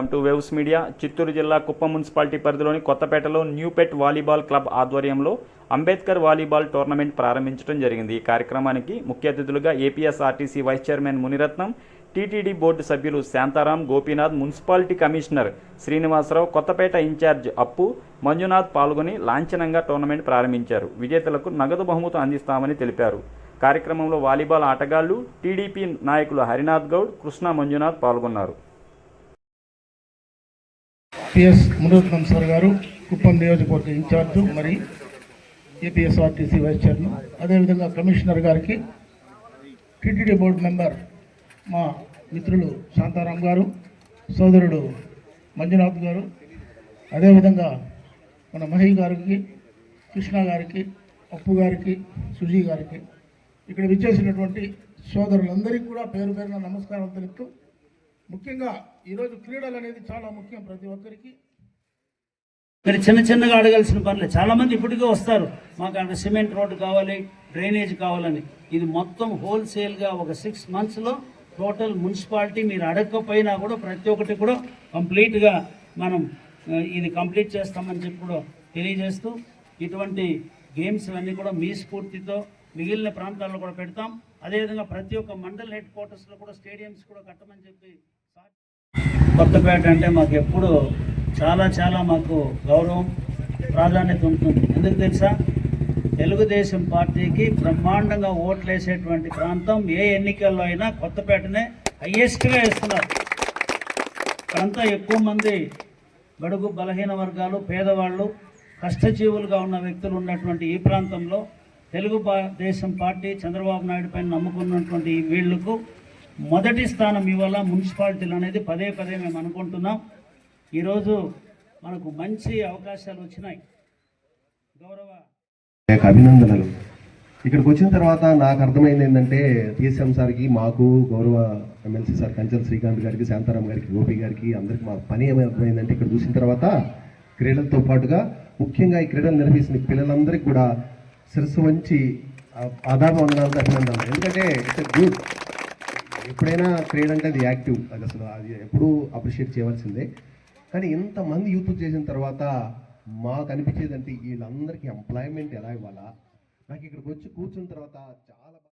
Welcome to waves media. Chittoor జిల్లా Kuppam municipality పరిధిలోని కొత్తపేటలో న్యూపెట్ వాలీబాల్ క్లబ్ ఆధ్వర్యంలో అంబేద్కర్ వాలీబాల్ టోర్నమెంట్ ప్రారంభించడం జరిగింది. ఈ కార్యక్రమానికి ముఖ్య అతిథులుగా APSRTC vice chairman Muniratnam TTD board సభ్యులు Shantaram Gopinath municipality commissioner Srinivasarao Kothapeta incharge Appu Manjunath పాల్గొని లాంఛనంగా టోర్నమెంట్ ప్రారంభించారు. విజేతలకు నగదు బహుమతి అందిస్తామని తెలిపారు. కార్యక్రమంలో వాలీబాల్ ఆటగాళ్ళు టీడీపీ నాయకులు హరినాథ్ గౌడ్ కృష్ణ మంజునాథ్ పాల్గొన్నారు. పిఎస్ మునరత్నం సార్ గారు కుప్పం నియోజకవర్గ ఇన్ఛార్జ్ మరి ఏపీఎస్ఆర్టీసీ వైస్ చైర్మన్. అదేవిధంగా కమిషనర్ గారికి టీటీడీ బోర్డు మెంబర్ మా మిత్రులు శాంతారాం గారు సోదరుడు మంజునాథ్ గారు అదేవిధంగా మన మహి గారికి కృష్ణ గారికి అప్పు గారికి సుజీ గారికి ఇక్కడ విచ్చేసినటువంటి సోదరులందరికీ కూడా పేరు పేరున నమస్కారం తెలుపుతూ ముఖ్యంగా ఈరోజు క్రీడలు అనేది చాలా ముఖ్యం ప్రతి ఒక్కరికి. మీరు చిన్న చిన్నగా అడగాల్సిన పనులే. చాలా మంది ఇప్పటికే వస్తారు. మాకు అక్కడ సిమెంట్ రోడ్డు కావాలి డ్రైనేజ్ కావాలని. ఇది మొత్తం హోల్సేల్గా ఒక సిక్స్ మంత్స్లో టోటల్ మున్సిపాలిటీ మీరు అడగకపోయినా కూడా ప్రతి ఒక్కటి కూడా కంప్లీట్గా మనం ఇది కంప్లీట్ చేస్తామని చెప్పి కూడా తెలియజేస్తూ ఇటువంటి గేమ్స్ అన్నీ కూడా మీ స్ఫూర్తితో మిగిలిన ప్రాంతాల్లో కూడా పెడతాం. అదేవిధంగా ప్రతి ఒక్క మండల్ హెడ్ క్వార్టర్స్లో కూడా స్టేడియంస్ కూడా కట్టమని చెప్పి కొత్తపేట అంటే మాకు ఎప్పుడు చాలా చాలా మాకు గౌరవం ప్రాధాన్యత ఉంటుంది. ఎందుకు తెలుసా? తెలుగుదేశం పార్టీకి బ్రహ్మాండంగా ఓట్లు వేసేటువంటి ప్రాంతం ఏ ఎన్నికల్లో అయినా కొత్తపేటనే హయ్యెస్ట్గా వేస్తున్నారు. ఇక్కడంతా ఎక్కువ మంది బడుగు బలహీన వర్గాలు పేదవాళ్ళు కష్టజీవులుగా ఉన్న వ్యక్తులు ఉన్నటువంటి ఈ ప్రాంతంలో తెలుగు దేశం పార్టీ చంద్రబాబు నాయుడు పైన నమ్ముకున్నటువంటి ఈ వీళ్ళకు మొదటి స్థానం ఇవాళ మున్సిపాలిటీలు అనేది పదే పదే మేము అనుకుంటున్నాం. ఈరోజు మనకు మంచి అవకాశాలు వచ్చినాయి. గౌరవ అభినందనలు. ఇక్కడికి వచ్చిన తర్వాత నాకు అర్థమైంది ఏంటంటే టీఎస్ఎం సార్కి మాకు గౌరవ ఎమ్మెల్సీ సార్ కంచల్ శ్రీకాంత్ గారికి శాంతారాం గారికి గోపి గారికి అందరికి మా పని ఏమైపోయిందంటే ఇక్కడ చూసిన తర్వాత క్రీడలతో పాటుగా ముఖ్యంగా ఈ క్రీడలు నిర్వహిస్తున్న పిల్లలందరికీ కూడా శిరస్సు వంచి ఆదాబ వందనాలతో అభినందనలు. ఎందుకంటే ఇట్స్ గుడ్ ఎప్పుడైనా క్రీడ అంటే అది యాక్టివ్. అది అసలు అది ఎప్పుడూ అప్రిషియేట్ చేయవలసిందే. కానీ ఇంతమంది యూత్ చేసిన తర్వాత మాకు అనిపించేది అంటే వీళ్ళందరికీ ఎంప్లాయ్మెంట్ ఎలా ఇవ్వాలా? నాకు ఇక్కడికి వచ్చి కూర్చున్న తర్వాత చాలా